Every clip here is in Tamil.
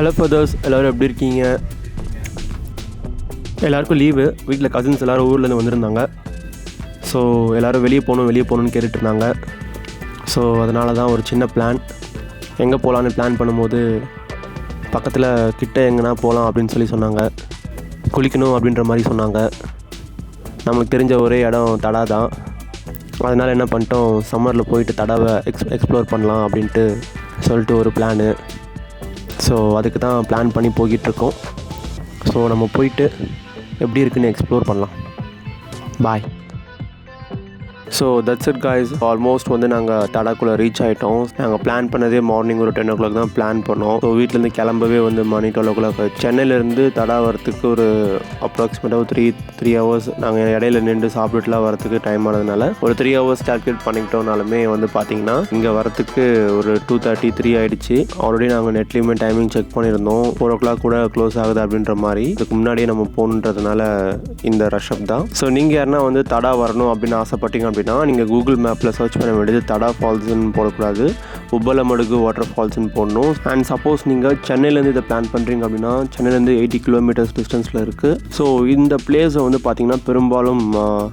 ஹலோ ஃபதர்ஸ் எல்லோரும் எப்படி இருக்கீங்க? எல்லாருக்கும் லீவு வீட்டில் கசின்ஸ் எல்லோரும் ஊர்லேருந்து வந்திருந்தாங்க. ஸோ எல்லோரும் வெளியே போகணும் வெளியே போகணுன்னு கேட்டுட்ருந்தாங்க ஸோ அதனால தான் ஒரு சின்ன பிளான் எங்கே போகலான்னு பிளான் பண்ணும்போது பக்கத்தில் கிட்டே எங்கன்னா போகலாம் அப்படின்னு சொல்லி சொன்னாங்க. குளிக்கணும் அப்படின்ற மாதிரி சொன்னாங்க. நம்மளுக்கு தெரிஞ்ச ஒரே இடம் தடா தான். அதனால் என்ன பண்ணிட்டோம் சம்மரில் போயிட்டு தடாவை எக்ஸ் எக்ஸ்ப்ளோர் பண்ணலாம் அப்படின்ட்டு சொல்லிட்டு ஒரு பிளானு ஸோ அதுக்கு தான் பிளான் பண்ணி போய்கிட்டுருக்கோம் ஸோ நம்ம போயிட்டு எப்படி இருக்குன்னு எக்ஸ்ப்ளோர் பண்ணலாம். Bye so that's it guys almost வந்து நாங்கள் தடாக்குள்ளே ரீச் ஆகிட்டோம் நாங்கள் பிளான் பண்ணதே மார்னிங் ஒரு டென் ஓ கிளாக் தான் பிளான் பண்ணோம். ஸோ வீட்டிலேருந்து கிளம்பவே வந்து மணி டுவெல் ஓ கிளாக் சென்னையிலேருந்து தடா வரத்துக்கு ஒரு அப்ராக்சிமேட்டாக த்ரீ த்ரீ ஹவர்ஸ் நாங்கள் இடையில நின்று சாப்பிட்டுலாம் வரத்துக்கு டைம் ஆனதுனால ஒரு த்ரீ ஹவர்ஸ் கால்குலேட் பண்ணிக்கிட்டோம்னாலுமே வந்து பார்த்தீங்கன்னா இங்கே வரத்துக்கு ஒரு டூ தேர்ட்டி த்ரீ ஆகிடுச்சு ஆல்ரெடி நாங்கள் நெட்லேயுமே டைமிங் செக் பண்ணியிருந்தோம். ஃபோர் ஓ கிளாக் கூட க்ளோஸ் ஆகுது அப்படின்ற மாதிரி. இதுக்கு முன்னாடியே நம்ம போகணுன்றதுனால இந்த ரஷ்அப் தான். ஸோ நீங்கள் யாருன்னா வந்து தடா வரணும் அப்படின்னு ஆசைப்பட்டீங்க அப்படின்னா நீங்கள் கூகுள் மேப்பில் சர்ச் பண்ண வேண்டியது தடா ஃபால்ஸ்னு போடக்கூடாது. உப்பலமடுகு வாட்டர் ஃபால்ஸ்னு போடணும். அண்ட் சப்போஸ் நீங்கள் சென்னையிலேருந்து இதை பிளான் பண்ணுறீங்க அப்படின்னா சென்னையிலேருந்து எயிட்டி கிலோமீட்டர்ஸ் டிஸ்டன்ஸில் இருக்குது ஸோ இந்த பிளேஸை வந்து பார்த்திங்கன்னா பெரும்பாலும்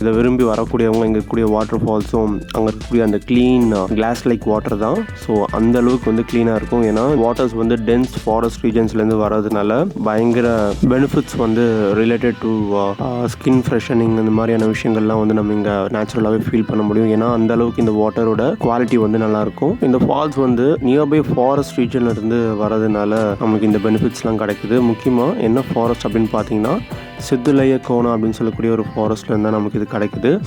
இதை விரும்பி வரக்கூடியவங்க இங்கே இருக்கக்கூடிய வாட்டர் ஃபால்ஸும் அங்கே இருக்கக்கூடிய அந்த க்ளீன் கிளாஸ் லைக் வாட்டர் தான். ஸோ அந்த அளவுக்கு வந்து க்ளீனாக இருக்கும். ஏன்னா வாட்டர்ஸ் வந்து டென்ஸ் ஃபாரஸ்ட் ரீஜன்ஸ்லேருந்து வர்றதுனால பயங்கர பெனிஃபிட்ஸ் வந்து ரிலேட்டட் டு ஸ்கின் ஃப்ரெஷனிங் இந்த மாதிரியான விஷயங்கள்லாம் வந்து நம்ம இங்கே நேச்சுரலாகவே ஃபீல் பண்ண முடியும். ஏன்னா அந்த அளவுக்கு இந்த வாட்டரோட குவாலிட்டி வந்து நல்லாயிருக்கும். இந்த ஃபால்ஸ் வந்து நியர்பை ஃபாரஸ்ட் ரீஜன்ல இருந்து வரதுனால நமக்கு இந்த பெனிஃபிட்ஸ்லாம் கிடைக்குது. முக்கியமாக என்ன ஃபாரஸ்ட் அப்படின்னு பார்த்தீங்கன்னா சித்துலைய கோணம் அப்படின்னு சொல்லக்கூடிய ஒரு ஃபாரஸ்ட்ல இருந்தால் நமக்கு இது கிடைக்குது.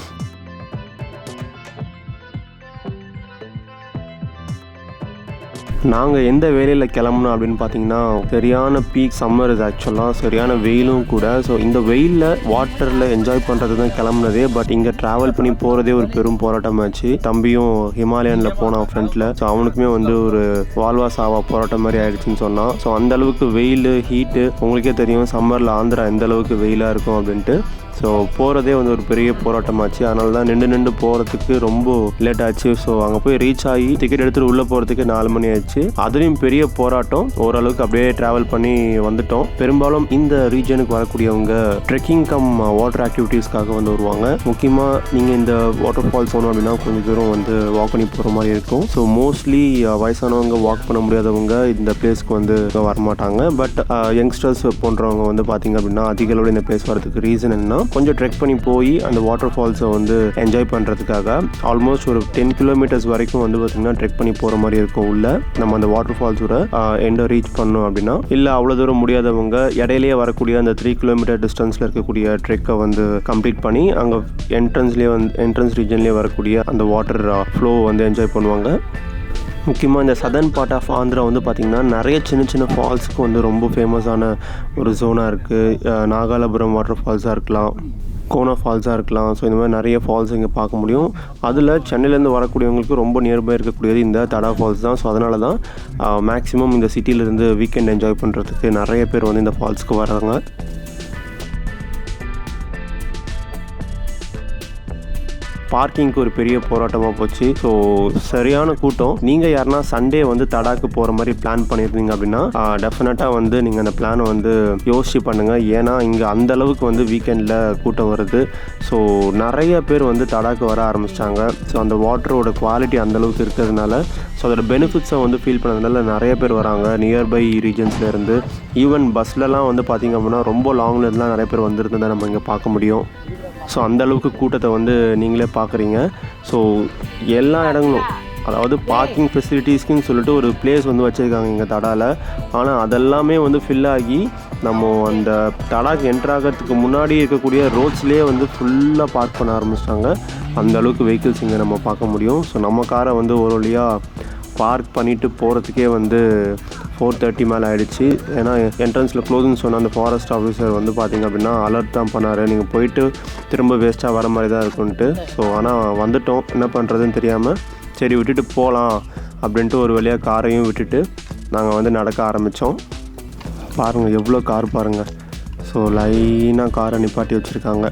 நாங்கள் எந்த வேலையில் கிளம்புனோம் அப்படின்னு பார்த்தீங்கன்னா சரியான பீக் சம்மர் இது ஆக்சுவலாக சரியான வெயிலும் கூட. ஸோ இந்த வெயிலில் வாட்டரில் என்ஜாய் பண்ணுறது தான் கிளம்புனதே பட் இங்கே ட்ராவல் பண்ணி போகிறதே ஒரு பெரும் போராட்டமாச்சு. தம்பியும் ஹிமாலயனில் போனான் ஃப்ரண்ட்டில் ஸோ அவனுக்குமே வந்து ஒரு வாழ்வா சாவா போராட்டம் மாதிரி ஆயிடுச்சுன்னு சொன்னான். ஸோ அந்த அளவுக்கு வெயில் ஹீட்டு உங்களுக்கே தெரியும் சம்மரில் ஆந்திரா எந்த அளவுக்கு வெயிலாக இருக்கும் அப்படின்ட்டு. ஸோ போகிறதே வந்து ஒரு பெரிய போராட்டமாச்சு. அதனால தான் நின்று நின்று போகிறதுக்கு ரொம்ப லேட் ஆச்சு. ஸோ அங்கே போய் ரீச் ஆகி டிக்கெட் எடுத்துகிட்டு உள்ளே போகிறதுக்கு நாலு மணி ஆச்சு அதுலேயும் பெரிய போராட்டம். ஓரளவுக்கு அப்படியே ட்ராவல் பண்ணி வந்துட்டோம். பெரும்பாலும் இந்த ரீஜனுக்கு வரக்கூடியவங்க ட்ரெக்கிங் கம் வாட்டர் ஆக்டிவிட்டீஸ்க்காக வந்து வருவாங்க. முக்கியமாக நீங்கள் இந்த வாட்டர் ஃபால்ஸ் போகணும் அப்படின்னா கொஞ்சம் தூரம் வந்து வாக் பண்ணி போகிற மாதிரி இருக்கும். ஸோ மோஸ்ட்லி வயசானவங்க வாக் பண்ண முடியாதவங்க இந்த பிளேஸ்க்கு வந்து வரமாட்டாங்க. பட் யங்ஸ்டர்ஸ் போன்றவங்க வந்து பார்த்தீங்க அப்படின்னா அதிக அளவில் இந்த பிளேஸ் வரதுக்கு ரீசன் என்ன? கொஞ்சம் ட்ரெக் பண்ணி போய் அந்த வாட்டர் ஃபால்ஸை வந்து என்ஜாய் பண்ணுறதுக்காக ஆல்மோஸ்ட் ஒரு டென் கிலோமீட்டர்ஸ் வரைக்கும் வந்து பார்த்திங்கன்னா ட்ரெக் பண்ணி போகிற மாதிரி இருக்கும் உள்ள. நம்ம அந்த வாட்டர் ஃபால்ஸோட எண்டை ரீச் பண்ணோம் அப்படின்னா. இல்லை அவ்வளோ தூரம் முடியாதவங்க இடையிலேயே வரக்கூடிய அந்த த்ரீ கிலோமீட்டர் டிஸ்டன்ஸில் இருக்கக்கூடிய ட்ரெக்கை வந்து கம்ப்ளீட் பண்ணி அங்கே என்ட்ரன்ஸ்லேயே வந்து என்ட்ரன்ஸ் ரீஜன்லேயே வரக்கூடிய அந்த வாட்டர் ஃப்ளோ வந்து என்ஜாய் பண்ணுவாங்க. முக்கியமாக இந்த சதர்ன் பார்ட் ஆஃப் ஆந்திரா வந்து பார்த்திங்கன்னா நிறைய சின்ன சின்ன ஃபால்ஸுக்கு வந்து ரொம்ப ஃபேமஸான ஒரு ஜோனாக இருக்குது நாகாலபுரம் வாட்டர் ஃபால்ஸாக இருக்கலாம் கோனா ஃபால்ஸாக இருக்கலாம். ஸோ இந்த மாதிரி நிறைய ஃபால்ஸ் இங்கே பார்க்க முடியும். அதில் சென்னையிலேருந்து வரக்கூடியவங்களுக்கு ரொம்ப நியர்பை இருக்கக்கூடியது இந்த தடா ஃபால்ஸ் தான். ஸோ அதனால தான் மேக்ஸிமம் இந்த சிட்டியிலேருந்து வீக்கெண்ட் என்ஜாய் பண்ணுறதுக்கு நிறைய பேர் வந்து இந்த ஃபால்ஸ்க்கு வராங்க பார்க்கிங்க்கு ஒரு பெரிய போராட்டமாக போச்சு. ஸோ சரியான கூட்டம். நீங்கள் யாருன்னா சண்டே வந்து தடாக்கு போகிற மாதிரி பிளான் பண்ணியிருந்தீங்க அப்படின்னா டெஃபினட்டாக வந்து நீங்கள் அந்த பிளானை வந்து யோசிச்சு பண்ணுங்கள் ஏன்னா இங்கே அந்த அளவுக்கு வந்து வீக்கெண்டில் கூட்டம் வருது. ஸோ நிறைய பேர் வந்து தடாக்கு வர ஆரம்பிச்சிட்டாங்க. ஸோ அந்த வாட்டரோட குவாலிட்டி அந்த அளவுக்கு இருக்கிறதுனால ஸோ அதோட பெனிஃபிட்ஸை வந்து ஃபீல் பண்ணதுனால நிறைய பேர் வராங்க. நியர்பை ரீஜன்ஸ்லேருந்து ஈவன் பஸ்லலாம் வந்து பார்த்திங்க அப்படின்னா ரொம்ப லாங்லேருந்துலாம் நிறைய பேர் வந்திருந்ததை நம்ம இங்கே பார்க்க முடியும். ஸோ அந்த அளவுக்கு கூட்டத்தை வந்து நீங்களே பார்க்குறீங்க. ஸோ எல்லா இடங்களும் அதாவது பார்க்கிங் ஃபெசிலிட்டிஸ்க்குன்னு சொல்லிட்டு ஒரு பிளேஸ் வந்து வச்சுருக்காங்க இங்கே தடாவில் ஆனால் அதெல்லாமே வந்து ஃபில் ஆகி நம்ம அந்த தடாக்கு என்ட்ரு ஆகிறதுக்கு முன்னாடி இருக்கக்கூடிய ரோட்ஸ்லேயே வந்து ஃபுல்லாக பார்க் பண்ண ஆரம்பிச்சிட்டாங்க. அந்த அளவுக்கு வெஹிக்கிள்ஸ் இங்கே நம்ம பார்க்க முடியும். ஸோ நம்ம காரை வந்து ஒரு வழியாக பார்க் பண்ணிவிட்டு போகிறதுக்கே வந்து ஃபோர் தேர்ட்டி மேலே ஆகிடுச்சு ஏன்னா என்ட்ரன்ஸில் க்ளோஸ்னு சொன்ன அந்த ஃபாரஸ்ட் ஆஃபீஸர் வந்து பார்த்திங்க அப்படின்னா அலர்ட் தான் பண்ணார். நீங்கள் போயிட்டு திரும்ப வேஸ்ட்டாக வர மாதிரி தான் இருக்குன்ட்டு ஸோ ஆனால் வந்துட்டோம். என்ன பண்ணுறதுன்னு தெரியாமல் சரி விட்டுட்டு போகலாம் அப்படின்ட்டு ஒரு வழியாக காரையும் விட்டுட்டு நாங்கள் வந்து நடக்க ஆரம்பித்தோம் பாருங்கள் எவ்வளோ கார் பாருங்கள் ஸோ லைனாக காரை நிப்பாட்டி வச்சுருக்காங்க.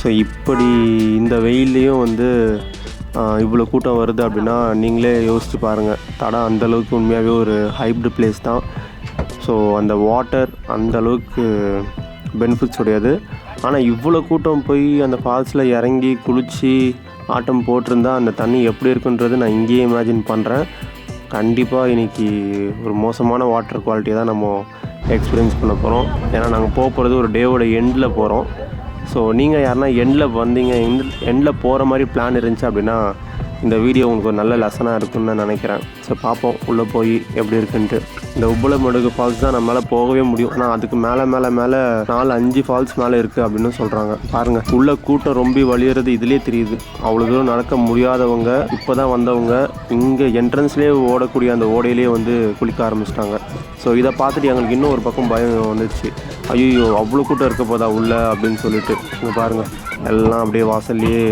ஸோ இப்படி இந்த வெயில்லையும் வந்து இவ்வளோ கூட்டம் வருது அப்படின்னா நீங்களே யோசித்து பாருங்கள் தடா அந்தளவுக்கு உண்மையாகவே ஒரு ஹைப்டு பிளேஸ் தான். ஸோ அந்த வாட்டர் அந்த அளவுக்கு பெனிஃபிட்ஸ் உடையது. ஆனால் இவ்வளோ கூட்டம் போய் அந்த ஃபால்ஸில் இறங்கி குளித்து ஆட்டம் போட்டிருந்தா அந்த தண்ணி எப்படி இருக்குன்றது நான் இங்கேயே இமேஜின் பண்ணுறேன் கண்டிப்பாக இன்றைக்கி ஒரு மோசமான வாட்டர் குவாலிட்டியை தான் நம்ம எக்ஸ்பீரியன்ஸ் பண்ண போகிறோம் ஏன்னா நாங்கள் போக போகிறது ஒரு டேவோட எண்டில் போகிறோம் ஸோ நீங்கள் யாருன்னா எண்டில் வந்தீங்க எண்ட் எண்டில் போகிற மாதிரி பிளான் இருந்துச்சு அப்படின்னா இந்த வீடியோ உங்களுக்கு ஒரு நல்ல லெசனாக இருக்கும்னு நான் நினைக்கிறேன். ஸோ பார்ப்போம் உள்ளே போய் எப்படி இருக்குன்ட்டு. இந்த உப்பளமடுகு ஃபால்ஸ் தான் நம்மளால் போகவே முடியும். ஆனால் அதுக்கு மேலே மேலே மேலே நாலு அஞ்சு ஃபால்ஸ் மேலே இருக்குது அப்படின்னு சொல்கிறாங்க பாருங்கள் உள்ள கூட்டம் ரொம்ப வழியிறது இதுலேயே தெரியுது. அவ்வளோ தூரம் நடக்க முடியாதவங்க இப்போ தான் வந்தவங்க இங்கே என்ட்ரன்ஸ்லேயே ஓடக்கூடிய அந்த ஓடையிலேயே வந்து குளிக்க ஆரம்பிச்சிட்டாங்க. ஸோ இதை பார்த்துட்டு எங்களுக்கு இன்னும் ஒரு பக்கம் பயம் வந்துச்சு. ஐயோ அவ்வளோ கூட்டம் இருக்க போதா உள்ள அப்படின்னு சொல்லிட்டு இங்கே பாருங்கள் எல்லாம் அப்படியே வாசல்லையே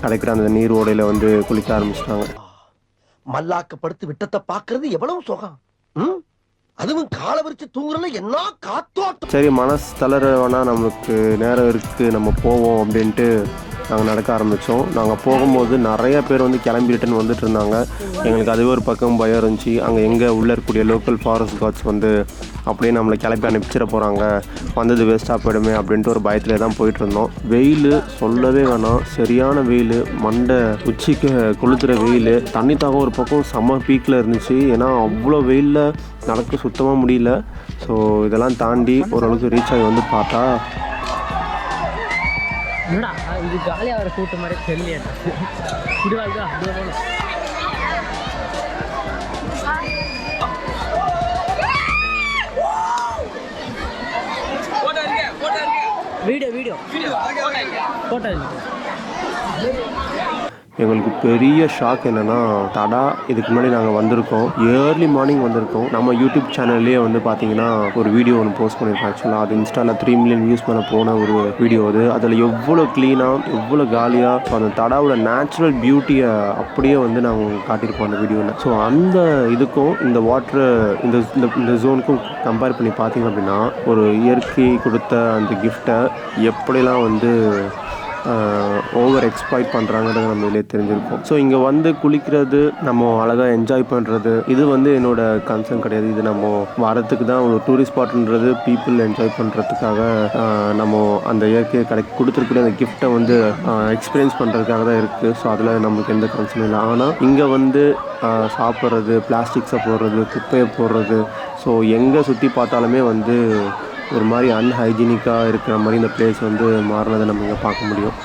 கிடைக்கிற அந்த நீர் ஓடையில் வந்து குளிக்க ஆரம்பிச்சிட்டாங்க. மல்லாக்கப்படுத்து விட்டத்தை பார்க்கறது எவ்வளவு சுகம். ம்? அதுவும் கால விரிச்சு தூங்குறதுல என்ன காத்தோட்டம்? சரி மனசு தளர நமக்கு நேரம் இருக்குது நம்ம போவோம் அப்படின்ட்டு நாங்கள் நடக்க ஆரம்பித்தோம் நாங்கள் போகும்போது நிறைய பேர் வந்து கிளம்பி ரிட்டன் வந்துட்டு இருந்தாங்க. எங்களுக்கு அதுவே ஒரு பக்கம் பயம் இருந்துச்சு. அங்கே எங்கே உள்ளே இருக்கக்கூடிய லோக்கல் ஃபாரஸ்ட் கார்ட்ஸ் வந்து அப்படியே நம்மளை கிளப்பி அனுப்பிச்சிட போகிறாங்க வந்தது வேஸ்ட்டாக போயிடுமே அப்படின்ட்டு ஒரு பயத்தில் தான் போயிட்டு இருந்தோம். வெயில் சொல்லவே வேணாம். சரியான வெயில் மண்டை உச்சிக்கு கொளுத்துற வெயில். தண்ணி தாகம் ஒரு பக்கம் செம்ம பீக்கில் இருந்துச்சு. ஏன்னா அவ்வளோ வெயிலில் நடக்க சுத்தமாக முடியல. ஸோ இதெல்லாம் தாண்டி ஓரளவுக்கு ரீச் ஆகி வந்து பார்த்தா இது ஜாலியாக வர கூட்டம் மாதிரி போகணும் வீடியோ வீடியோ போட்டோ எங்களுக்கு பெரிய ஷாக் என்னென்னா தடா இதுக்கு முன்னாடி நாங்கள் வந்திருக்கோம். ஏர்லி மார்னிங் வந்திருக்கோம். நம்ம யூடியூப் சேனல்லே வந்து பார்த்தீங்கன்னா ஒரு வீடியோ ஒன்று போஸ்ட் பண்ணியிருக்கோம் ஆக்சுவலாக அது இன்ஸ்டாவில் த்ரீ மில்லியன் வியூஸ் மேலே போன ஒரு வீடியோ அது. அதில் எவ்வளோ க்ளீனாக எவ்வளோ காலியாக ஸோ அந்த தடாவோட நேச்சுரல் பியூட்டியை அப்படியே வந்து நாங்கள் காட்டியிருப்போம் அந்த வீடியோவில் ஸோ அந்த இதுக்கும் இந்த வாட்ரு இந்த இந்த இந்த ஜோனுக்கும் கம்பேர் பண்ணி பார்த்தீங்க அப்படின்னா ஒரு இயற்கை கொடுத்த அந்த கிஃப்டை எப்படிலாம் வந்து ஓவர் எக்ஸ்ப்ளாய்ட் பண்ணுறாங்கிறது நம்ம இதிலே தெரிஞ்சிருக்கோம் ஸோ இங்கே வந்து குளிக்கிறது நம்ம அழகாக என்ஜாய் பண்ணுறது இது வந்து என்னோட கன்சர்ன் கிடையாது. இது நம்ம வரத்துக்கு தான் ஒரு டூரிஸ்ட் ஸ்பாட்ன்றது பீப்புள் என்ஜாய் பண்ணுறதுக்காக நம்ம அந்த இயற்கையை கடை கொடுத்துருக்கிற அந்த கிஃப்ட்டை வந்து எக்ஸ்பீரியன்ஸ் பண்ணுறதுக்காக தான் இருக்குது ஸோ அதில் நமக்கு எந்த கன்சர்னும் இல்லை. ஆனால் இங்கே வந்து சாப்பிட்றது பிளாஸ்டிக்ஸை போடுறது குப்பையை போடுறது ஸோ எங்கே சுற்றி பார்த்தாலுமே வந்து ஒரு மாதிரி அன்ஹைஜீனிக்காக இருக்கிற மாதிரி இந்த பிளேஸ் வந்து மாறினதை நம்ம இங்கே பார்க்க முடியும்.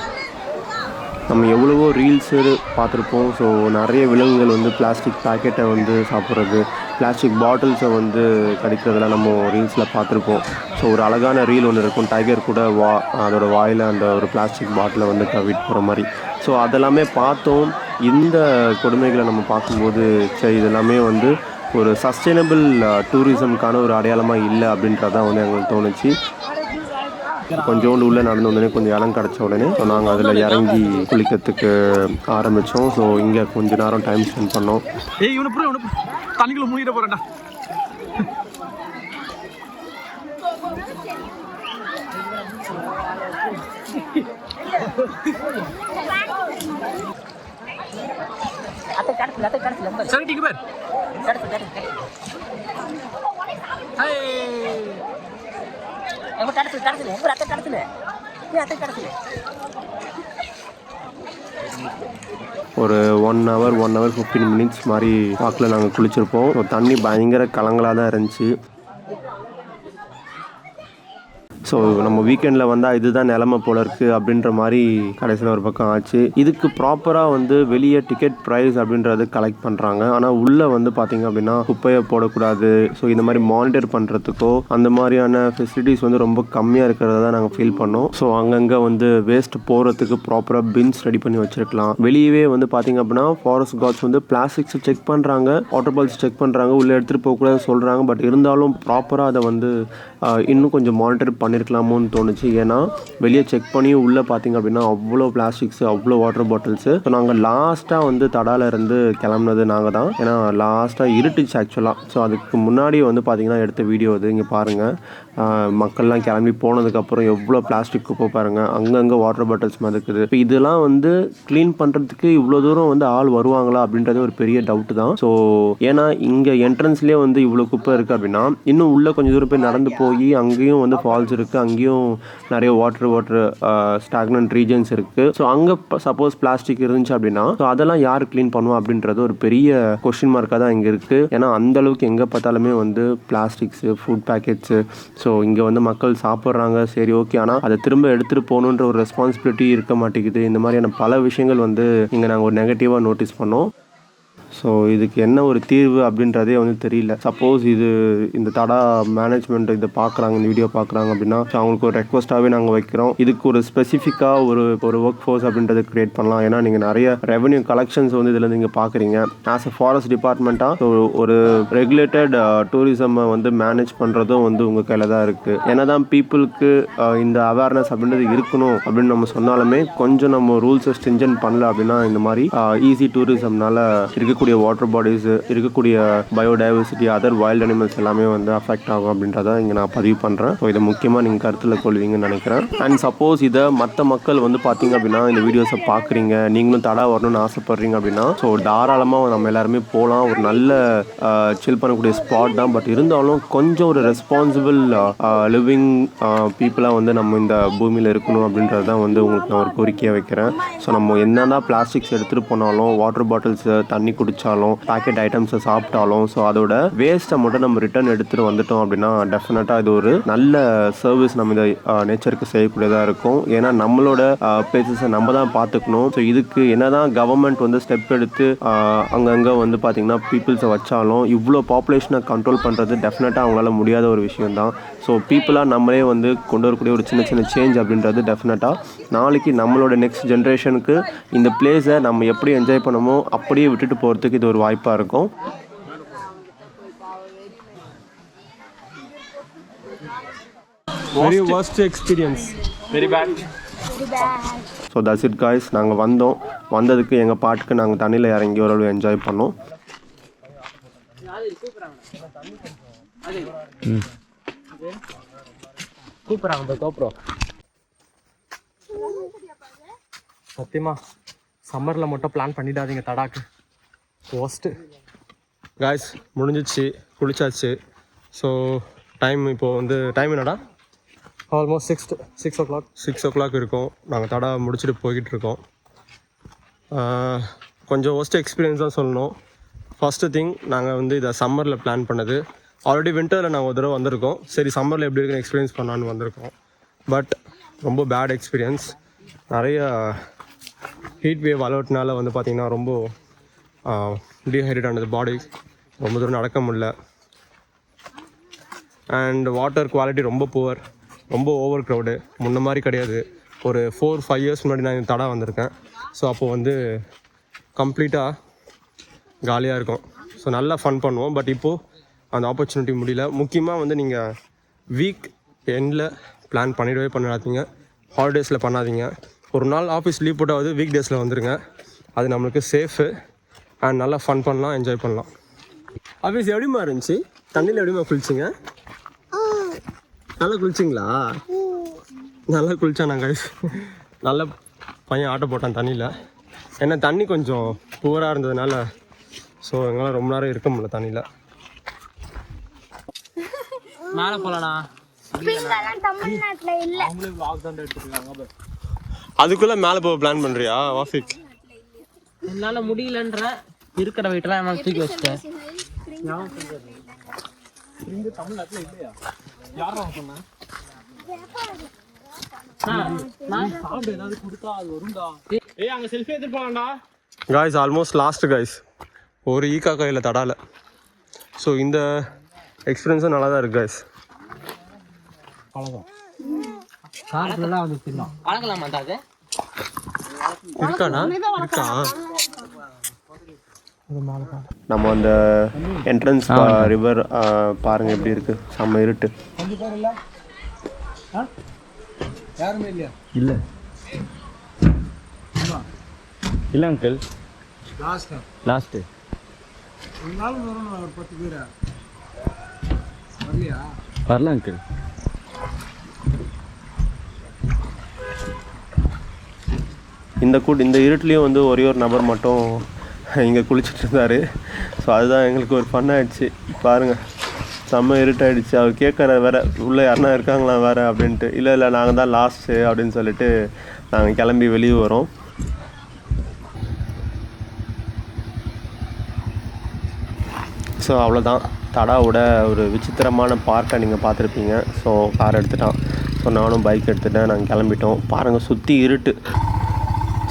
நம்ம எவ்வளவோ ரீல்ஸு பார்த்துருப்போம். ஸோ நிறைய விலங்குகள் வந்து பிளாஸ்டிக் பேக்கெட்டை வந்து சாப்பிட்றது பிளாஸ்டிக் பாட்டில்ஸை வந்து கடிக்கிறதெல்லாம் நம்ம ரீல்ஸில் பார்த்துருப்போம். ஸோ ஒரு அழகான ரீல் ஒன்று இருக்கும். டைகர் கூட வா அதோட வாயில் அந்த ஒரு பிளாஸ்டிக் பாட்டிலை வந்து கவிட் போகிற மாதிரி. ஸோ அதெல்லாமே பார்த்தோம். இந்த கொடுமைகளை நம்ம பார்க்கும்போது சரி இதெல்லாமே வந்து ஒரு சஸ்டைனபிள் டூரிசம்க்கான ஒரு அடையாளமாக இல்லை அப்படின்றதான் வந்து எங்களுக்கு தோணுச்சு. கொஞ்சோண்டு உள்ளே நடந்து உடனே கொஞ்சம் இடம் கிடச்ச உடனே ஸோ நாங்கள் அதில் இறங்கி குளிக்கிறதுக்கு ஆரம்பித்தோம் ஸோ இங்கே கொஞ்ச நேரம் டைம் ஸ்பெண்ட் பண்ணோம். ஏய் இவனை புரிய இவனை தண்ணிக்குள்ள மூழ்கிட போகிறேன்டா சரி டிக்கு பேர். அத்தை அத்தை ஒரு one hour one hour fifteen minutes மாதிரி வாக்கில் நாங்கள் குளிச்சிருப்போம். தண்ணி பயங்கர கலங்களாக தான் இருந்துச்சு. ஸோ நம்ம வீக்கெண்டில் வந்தால் இதுதான் நிலமை போல இருக்குது அப்படின்ற மாதிரி கடைசியில் ஒரு பக்கம் ஆச்சு. இதுக்கு ப்ராப்பராக வந்து வெளியே டிக்கெட் ப்ரைஸ் அப்படின்றது கலெக்ட் பண்ணுறாங்க ஆனால் உள்ளே வந்து பார்த்தீங்க அப்படின்னா குப்பையை போடக்கூடாது. ஸோ இந்த மாதிரி மானிட்டர் பண்ணுறதுக்கோ அந்த மாதிரியான ஃபெசிலிட்டிஸ் வந்து ரொம்ப கம்மியாக இருக்கிறத தான் நாங்கள் ஃபீல் பண்ணோம். ஸோ அங்கங்கே வந்து வேஸ்ட் போகிறதுக்கு ப்ராப்பராக பின்ஸ் ரெடி பண்ணி வச்சிருக்கலாம். வெளியவே வந்து பார்த்தீங்க அப்படின்னா ஃபாரஸ்ட் கார்ட்ஸ் வந்து பிளாஸ்டிக்ஸ் செக் பண்ணுறாங்க வாட்டர் பால்ஸ் செக் பண்ணுறாங்க உள்ளே எடுத்துகிட்டு போகக்கூடாது சொல்கிறாங்க பட் இருந்தாலும் ப்ராப்பராக அதை வந்து இன்னும் கொஞ்சம் மானிட்டர் பண்ணியிருக்கலாமோன்னு தோணுச்சு. ஏன்னா வெளியே செக் பண்ணி உள்ளே பார்த்தீங்க அப்படின்னா அவ்வளோ பிளாஸ்டிக்ஸ் அவ்வளோ வாட்டர் பாட்டில்ஸு ஸோ நாங்கள் லாஸ்ட்டாக வந்து தடால இருந்து கிளம்புனது நாங்கள் தான். ஏன்னா லாஸ்ட்டாக இருட்டுச்சு ஆக்சுவலாக ஸோ அதுக்கு முன்னாடி வந்து பார்த்தீங்கன்னா எடுத்த வீடியோ அது இங்கே பாருங்கள் மக்கள்லாம் கிளம்பி போனதுக்கப்புறம் எவ்வளோ பிளாஸ்டிக் குப்பை பாருங்கள் அங்கங்கே வாட்டர் பாட்டில்ஸ் மதக்குது இப்போ இதெல்லாம் வந்து க்ளீன் பண்ணுறதுக்கு இவ்வளோ தூரம் வந்து ஆள் வருவாங்களா அப்படின்றது ஒரு பெரிய டவுட் தான். ஸோ ஏன்னா இங்கே என்ட்ரன்ஸ்லேயே வந்து இவ்வளோ குப்பை இருக்குது அப்படின்னா இன்னும் உள்ளே கொஞ்சம் தூரம் போய் நடந்து போய் அங்கேயும் வந்து ஃபால்ஸ் இருக்குது அங்கேயும் நிறைய வாட்டர் வாட்டர் ஸ்டாக்னன்ட் ரீஜன்ஸ் இருக்குது ஸோ அங்கே சப்போஸ் பிளாஸ்டிக் இருந்துச்சு அப்படின்னா ஸோ அதெல்லாம் யார் க்ளீன் பண்ணுவோம் அப்படின்றது ஒரு பெரிய கொஷின் மார்க்காக தான் இங்கே இருக்குது ஏன்னா அந்த அளவுக்கு எங்கே பார்த்தாலுமே வந்து பிளாஸ்டிக்ஸு ஃபுட் பேக்கெட்ஸு ஸோ இங்கே வந்து மக்கள் சாப்பிட்றாங்க. சரி ஓகே ஆனால் அதை திரும்ப எடுத்துகிட்டு போகணுன்ற ஒரு ரெஸ்பான்சிபிலிட்டி இருக்க மாட்டேங்குது. இந்த மாதிரியான பல விஷயங்கள் வந்து இங்கே நாங்கள் ஒரு நெகட்டிவாக நோட்டீஸ் பண்ணோம். ஸோ இதுக்கு என்ன ஒரு தீர்வு அப்படின்றதே வந்து தெரியல. சப்போஸ் இது இந்த தடா மேனேஜ்மெண்ட் இதை பார்க்குறாங்க இந்த வீடியோ பார்க்குறாங்க அப்படின்னா அவங்களுக்கு ஒரு ரெக்வஸ்ட்டாகவே நாங்கள் வைக்கிறோம். இதுக்கு ஒரு ஸ்பெசிஃபிக்காக ஒரு ஒரு ஒர்க் ஃபோர்ஸ் அப்படின்றத கிரியேட் பண்ணலாம். ஏன்னா நீங்கள் நிறைய ரெவன்யூ கலெக்ஷன்ஸ் வந்து இதில் நீங்கள் பார்க்குறீங்க. ஆஸ் அ ஃபாரஸ்ட் டிபார்ட்மெண்ட்டாக ஒரு ரெகுலேட்டட் டூரிசம்மை uh, வந்து மேனேஜ் பண்ணுறதும் வந்து உங்கள் கையில் தான் இருக்குது ஏன்னா தான் பீப்புளுக்கு uh, இந்த அவேர்னஸ் அப்படின்றது இருக்கணும் அப்படின்னு நம்ம சொன்னாலுமே கொஞ்சம் நம்ம ரூல்ஸை ஸ்டிஞ்சன் பண்ணல அப்படின்னா இந்த மாதிரி uh, ஈஸி டூரிசம்னால இருக்கக்கூடிய வாட்டர் பாடிஸ் இருக்கக்கூடிய பயோடைவர்சிட்டி அதர் வைல்ட் அனிமல்ஸ் எல்லாமே வந்து அஃபெக்ட் ஆகும் அப்படின்றத இங்கே நான் பதிவு பண்ணுறேன் ஸோ இதை முக்கியமாக நீங்கள் கருத்தில் கொள்வீங்கன்னு நினைக்கிறேன். அண்ட் சப்போஸ் இதை மற்ற மக்கள் வந்து பார்த்தீங்க அப்படின்னா இந்த வீடியோஸை பார்க்குறீங்க நீங்களும் தடா வரணும்னு ஆசைப்பட்றீங்க அப்படின்னா ஸோ தாராளமாக நம்ம எல்லாருமே போகலாம் ஒரு நல்ல சில் பண்ணக்கூடிய ஸ்பாட் தான். பட் இருந்தாலும் கொஞ்சம் ஒரு ரெஸ்பான்சிபிள் லிவிங் பீப்புளாக வந்து நம்ம இந்த பூமியில் இருக்கணும் அப்படின்றது தான் வந்து உங்களுக்கு நான் ஒரு கோரிக்கையாக வைக்கிறேன். ஸோ நம்ம என்னென்ன பிளாஸ்டிக்ஸ் எடுத்துகிட்டு போனாலும் வாட்டர் பாட்டில்ஸு தண்ணி குடித்தாலும் பேக்கெட் ஐட்டம்ஸை சாப்பிட்டாலும் ஸோ அதோட வேஸ்ட்டை மட்டும் நம்ம ரிட்டர்ன் எடுத்துகிட்டு வந்துட்டோம் அப்படின்னா டெஃபினட்டாக இது ஒரு நல்ல சர்வீஸ் நம்ம இந்த நேச்சருக்கு செய்யக்கூடியதாக இருக்கும். ஏன்னா நம்மளோட பிளேசஸை நம்ம தான் பார்த்துக்கணும். ஸோ இதுக்கு என்னதான் கவர்மெண்ட் வந்து ஸ்டெப் எடுத்து அங்கங்கே வந்து பார்த்திங்கன்னா பீப்புள்ஸை வச்சாலும் இவ்வளோ பாப்புலேஷனை கண்ட்ரோல் பண்ணுறது டெஃபினட்டாக அவங்களால முடியாத ஒரு விஷயம் தான் ஸோ பீப்புளாக நம்மளே வந்து கொண்டு வரக்கூடிய ஒரு சின்ன சின்ன சேஞ்ச் அப்படின்றது டெஃபினட்டாக நாளைக்கு நம்மளோட நெக்ஸ்ட் ஜென்ரேஷனுக்கு இந்த பிளேஸை நம்ம எப்படி என்ஜாய் பண்ணமோ அப்படியே விட்டுட்டு போகிறது போகிறதுக்கு இது ஒரு வாய்ப்பாக இருக்கும். Very worst experience. Very bad so that's it guys நாங்கள் வந்தோம். வந்ததுக்கு எங்கள் பாட்டுக்கு நாங்கள் தண்ணியில் இறங்கி ஓரளவு என்ஜாய் பண்ணோம். கூப்பிட்றாங்க கோப்ரோ சத்தியமா சம்மரில் மட்டும் பிளான் பண்ணிடாதீங்க தடாக்கு. ஒஸ்ட்டு காய்ஸ் முடிஞ்சிச்சு குளிச்சாச்சு. ஸோ டைம் இப்போது வந்து டைம் என்னடா? Almost six six o'clock six o'clock இருக்கும். நாங்கள் தடா முடிச்சுட்டு போய்கிட்டு இருக்கோம். கொஞ்சம் ஒஸ்ட் எக்ஸ்பீரியன்ஸ் தான் சொல்லணும். ஃபஸ்ட்டு திங் நாங்கள் வந்து இதை சம்மரில் பிளான் பண்ணது. ஆல்ரெடி வின்டரில் நாங்கள் ஒரு தடவை வந்திருக்கோம். சரி சம்மரில் எப்படி இருக்குன்னு எக்ஸ்பீரியன்ஸ் பண்ணலான்னு வந்திருக்கோம். பட் ரொம்ப பேட் எக்ஸ்பீரியன்ஸ் நிறைய ஹீட் வேவ் அலர்ட்னால வந்து பார்த்திங்கன்னா ரொம்ப டீஹைட்ரேட் ஆனது பாடி ரொம்ப தூரம் நடக்க முடில அண்ட் வாட்டர் குவாலிட்டி ரொம்ப புவர் ரொம்ப ஓவர் க்ரௌடு முன்ன மாதிரி கிடையாது. ஒரு ஃபோர் ஃபைவ் இயர்ஸ் முன்னாடி நான் தடா வந்திருக்கேன். ஸோ அப்போது வந்து கம்ப்ளீட்டாக காலியாக இருக்கும். ஸோ நல்லா ஃபன் பண்ணுவோம். பட் இப்போது அந்த ஆப்பர்ச்சுனிட்டி முடியல. முக்கியமாக வந்து நீங்கள் வீக் எண்டில் பிளான் பண்ணிடவே பண்ணாதீங்க ஹாலிடேஸில் பண்ணாதீங்க. ஒரு நாள் ஆஃபீஸ் லீவ் போட்டாவது வீக் டேஸில் வந்துடுங்க அது நம்மளுக்கு சேஃபு அண்ட் நல்லா ஃபன் பண்ணலாம் என்ஜாய் பண்ணலாம். ஆஃபீஸ் எப்படிமா இருந்துச்சு? தண்ணியில் எப்படிமா குளிச்சிங்க? நல்லா குளிச்சிங்களா? நல்லா குளிச்சானா கைஸ் நல்ல பையன் ஆட்டோ போட்டான் தண்ணியில். ஏன்னா தண்ணி கொஞ்சம் புவராக இருந்ததுனால ஸோ எங்களால் ரொம்ப நேரம் இருக்க முடியல தண்ணியில். மேலே போகலாண்ணா ஸ்ப்ரிங்கெல்லாம் தமிழ்நாட்டுல இல்ல. அதுக்குள்ளே மேலே போக பிளான் பண்ணுறியா வாஃபிக்? என்னால் முடியலன்ற. இருக்கிற வெயிட்டெல்லாம் என்னால் தூக்கி வச்சிட்டேன். ஏய் அங்க செல்ஃபி எடுத்து போலாம்டா காய்ஸ் ஆல்மோஸ்ட் லாஸ்ட் காய்ஸ் ஒரு ஈக்கா கையில் தடால. ஸோ இந்த எக்ஸ்பீரியன்ஸும் நல்லா தான் இருக்கு காய்ஸ் இருக்காண்ணா இருக்கா? நம்ம அந்த என்ட்ரன்ஸ் ரிவர் பாருங்கள் எப்படி இருக்குது செம்ம இருட்டு. இல்லை. இல்லை அங்கிள் லாஸ்ட்டு வரல அங்கிள் இந்த கூட் இந்த இருட்டுலேயும் வந்து ஒரே ஒரு நபர் மட்டும் இங்கே குளிச்சுட்டு இருந்தார் ஸோ அதுதான் எங்களுக்கு ஒரு ஃபன்னாகிடுச்சு பாருங்கள் செம்ம இருட்டாயிடுச்சு. அவர் கேட்குற வேற உள்ளே யாருனா இருக்காங்களா வேற? அப்படின்ட்டு. இல்லை இல்லை நாங்கள் தான் லாஸ்ட்டு அப்படின்னு சொல்லிட்டு நாங்கள் கிளம்பி வெளியே வரோம். ஸோ அவ்வளோதான் தடாவோட ஒரு விசித்திரமான பார்க்கை நீங்கள் பார்த்துருப்பீங்க. ஸோ கார் எடுத்துட்டான். ஸோ நானும் பைக் எடுத்துட்டேன். நாங்கள் கிளம்பிட்டோம். பாருங்கள் சுற்றி இருட்டு.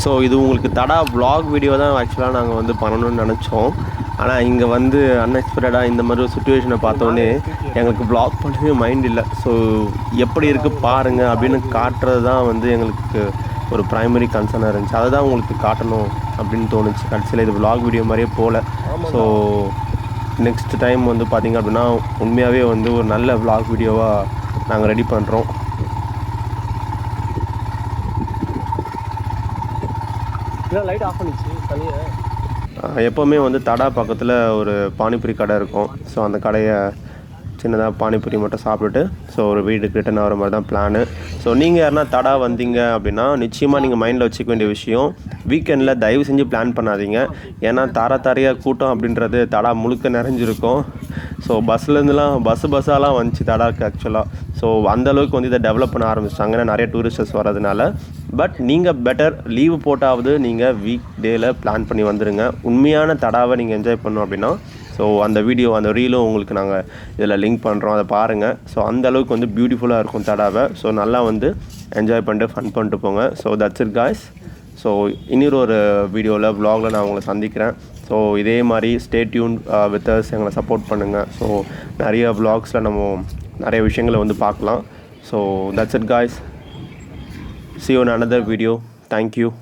ஸோ இது உங்களுக்கு தடா வ்ளாக் வீடியோ தான் ஆக்சுவலாக நாங்கள் வந்து பண்ணணும்னு நினச்சோம். ஆனால் இங்கே வந்து அன்எக்ஸ்பெக்டடாக இந்த மாதிரி ஒரு சுச்சுவேஷனை பார்த்தோன்னே எங்களுக்கு ப்ளாக் பண்ணவே மைண்ட் இல்லை. ஸோ எப்படி இருக்குது பாருங்கள் அப்படின்னு காட்டுறது தான் வந்து எங்களுக்கு ஒரு ப்ரைமரி கன்சர்னாக இருந்துச்சு. அதை தான் உங்களுக்கு காட்டணும் அப்படின்னு தோணுச்சு. கடைசியில் இது ப்ளாக் வீடியோ மாதிரியே போகல ஸோ நெக்ஸ்ட் டைம் வந்து பார்த்திங்க அப்படின்னா உண்மையாகவே வந்து ஒரு நல்ல ப்ளாக் வீடியோவாக நாங்கள் ரெடி பண்ணுறோம் லைட் ஆஃப் பண்ணிச்சு தனியாக எப்போவுமே வந்து தடா பக்கத்தில் ஒரு பானிபூரி கடை இருக்கும். ஸோ அந்த கடையை சின்னதாக பானிபூரி மட்டும் சாப்பிட்டுட்டு ஸோ ஒரு வீட்டுக்கு ரிட்டன் ஆகிற மாதிரி தான் பிளானு ஸோ நீங்கள் யாருனா தடா வந்தீங்க அப்படின்னா நிச்சயமாக நீங்கள் மைண்டில் வச்சுக்க வேண்டிய விஷயம் வீக்கெண்டில் தயவு செஞ்சு பிளான் பண்ணாதீங்க. ஏன்னா தார தாரையாக கூட்டம் அப்படின்றது தடா முழுக்க நிறைஞ்சிருக்கும். ஸோ பஸ்லேருந்துலாம் பஸ்ஸு பஸ்ஸாலாம் வந்துச்சு தடாக்கு ஆக்சுவலாக ஸோ அந்த அளவுக்கு வந்து இதை டெவலப் பண்ண ஆரம்பிச்சிட்டாங்கன்னா நிறைய டூரிஸ்டர்ஸ் வரதுனால பட் நீங்கள் பெட்டர் லீவு போட்டாவது நீங்கள் வீக் டேயில் பிளான் பண்ணி வந்துடுங்க உண்மையான தடாவை நீங்கள் என்ஜாய் பண்ணோம் அப்படின்னா ஸோ அந்த வீடியோ அந்த ரீலும் உங்களுக்கு நாங்கள் இதில் லிங்க் பண்ணுறோம் அதை பாருங்கள் ஸோ அந்த அளவுக்கு வந்து பியூட்டிஃபுல்லாக இருக்கும் தடாவை. ஸோ நல்லா வந்து என்ஜாய் பண்ணிட்டு ஃபன் பண்ணிட்டு போங்க. So that's it guys so இன்னொரு ஒரு வீடியோவில் வ்ளாகில் நான் உங்களை சந்திக்கிறேன். ஸோ இதே மாதிரி ஸ்டே டியூன் வித்தர்ஸ் எங்களை சப்போர்ட் பண்ணுங்கள் ஸோ நிறைய வ்ளாக்ஸில் நம்ம நிறைய விஷயங்களை வந்து பார்க்கலாம். So that's it guys see you in another video. Thank you